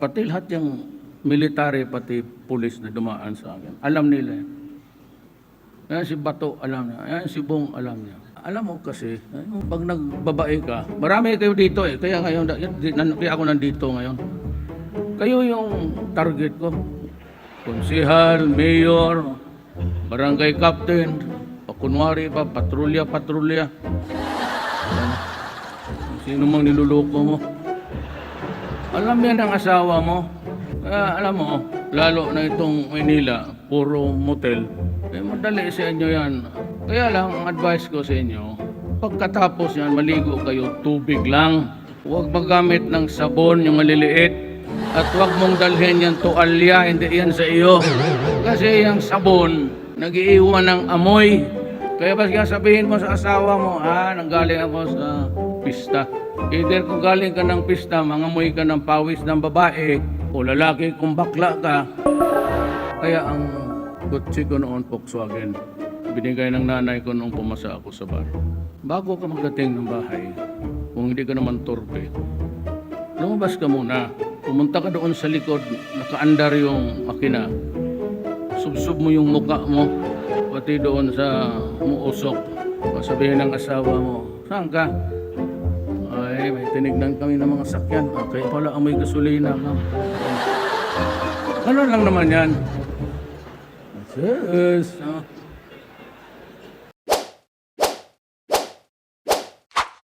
Pati lahat yung military, pati pulis na dumaan sa akin. Alam nila yan. Yan si Bato, alam niya. Yan si Bong, alam niya. Alam mo kasi, pag nagbabae ka, marami kayo dito eh. Kaya ngayon, kaya ako nandito ngayon. Kayo yung target ko. Konsihal, mayor, barangay captain, pakunwari pa, patrolya, patrolya. Sino mang niluloko mo. Alam yan ang asawa mo. Kaya alam mo, lalo na itong Manila, puro motel. Eh, madali sa inyo yan. Kaya lang, ang advice ko sa inyo, pagkatapos yan, maligo kayo, tubig lang. Huwag magamit ng sabon yung maliliit. At huwag mong dalhin yan tuwalya, hindi yan sa iyo. Kasi yung sabon, nagiiwan ng amoy. Kaya basta sabihin mo sa asawa mo, ah, nanggaling ako sa pista. Either kung galing ka ng pista, mangamoy ka ng pawis ng babae, o lalaki kung bakla ka. Kaya ang kotse ko noon, Volkswagen, binigay ng nanay ko nung pumasa ako sa bar. Bago ka magdating ng bahay, kung hindi ka naman torpe, lumabas ka muna. Pumunta ka doon sa likod, nakaandar yung makina. Subsub mo yung muka mo, pati doon sa muusok. Sabihin ng asawa mo, saan ka? Ay, may tinignan kami ng mga sakyan. Kaya pala amoy gasolina ka. Ano lang naman yan? Yes. Ah,